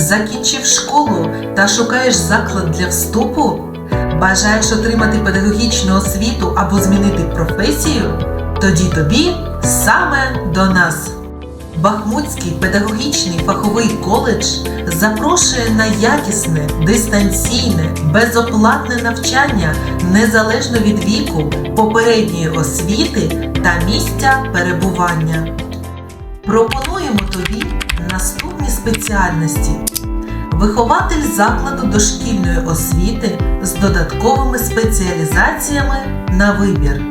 Закінчив школу та шукаєш заклад для вступу? Бажаєш отримати педагогічну освіту або змінити професію? Тоді тобі саме до нас. Бахмутський педагогічний фаховий коледж запрошує на якісне, дистанційне, безоплатне навчання незалежно від віку, попередньої освіти та місця перебування. Пропонуємо тобі наступні спеціальності: вихователь закладу дошкільної освіти з додатковими спеціалізаціями на вибір.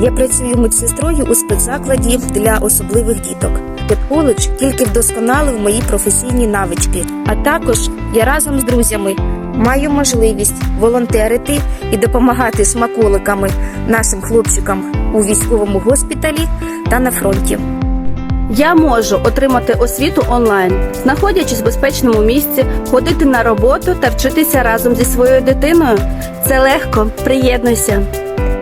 Я працюю медсестрою у спецзакладі для особливих діток. Педколедж тільки вдосконалив мої професійні навички. А також я разом з друзями маю можливість волонтерити і допомагати смаколиками нашим хлопчикам у військовому госпіталі та на фронті. Я можу отримати освіту онлайн, знаходячись в безпечному місці, ходити на роботу та вчитися разом зі своєю дитиною. Це легко, приєднуйся.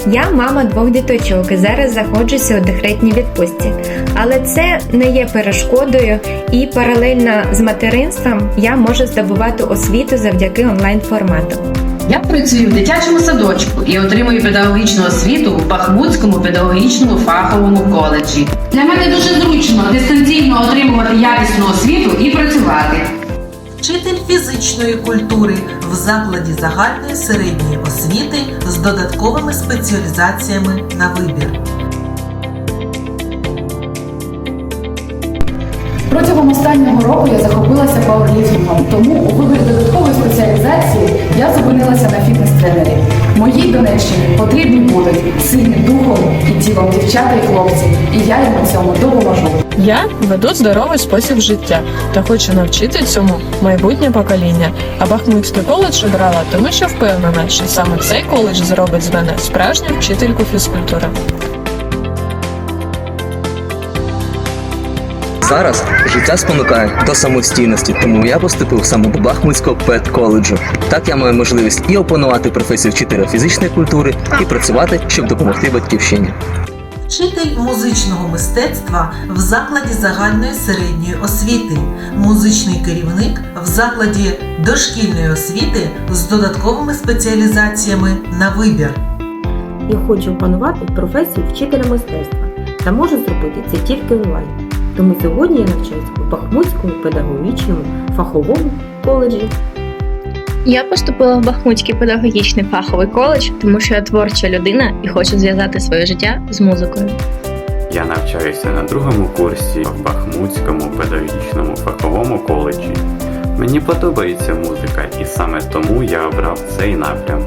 Я мама двох діточок і зараз знаходжуся у декретній відпустці. Але це не є перешкодою, і паралельно з материнством я можу здобувати освіту завдяки онлайн формату. Я працюю в дитячому садочку і отримую педагогічну освіту в Бахмутському педагогічному фаховому коледжі. Для мене дуже зручно дистанційно отримувати якісну освіту і працювати. Вчитель фізичної культури в закладі загальної середньої освіти з додатковими спеціалізаціями на вибір. Протягом останнього року я захопилася пауерліфтингом, тому у виборі додаткової спеціалізації я зупинилася на фітнес-тренері. Моїй Донеччині потрібні будуть сильні духом і тілом дівчата і хлопці, і я їм у цьому допоможу. Я веду здоровий спосіб життя та хочу навчити цьому майбутнє покоління. А Бахмутський коледж обрала, тому що впевнена, що саме цей коледж зробить з мене справжню вчительку фізкультури. Зараз життя спонукає до самостійності, тому я поступив саме до Бахмутського педколеджу. Так я маю можливість і опанувати професію вчителя фізичної культури, і працювати, щоб допомогти батьківщині. Вчитель музичного мистецтва в закладі загальної середньої освіти, музичний керівник в закладі дошкільної освіти з додатковими спеціалізаціями на вибір. Я хочу опанувати професію вчителя мистецтва та можу зробити це тільки онлайн. Тому сьогодні я навчаюся у Бахмутському педагогічному фаховому коледжі. Я поступила в Бахмутський педагогічний фаховий коледж, тому що я творча людина і хочу зв'язати своє життя з музикою. Я навчаюся на другому курсі в Бахмутському педагогічному фаховому коледжі. Мені подобається музика, і саме тому я обрав цей напрям.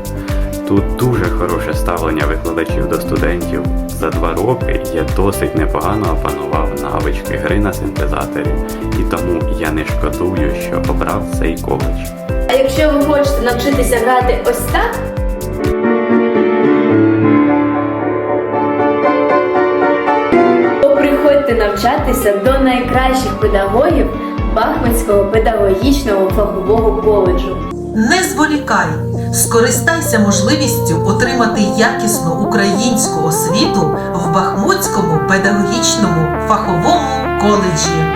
Тут дуже хороше ставлення викладачів до студентів. За два роки я досить непогано опанував навички гри на синтезаторі, і тому я не шкодую, що обрав цей коледж. А якщо ви хочете навчитися грати ось так, то навчатися до найкращих педагогів Бахмутського педагогічного фахового коледжу. Не зволікай, скористайся можливістю отримати якісну українську освіту в Бахмутському педагогічному фаховому коледжі.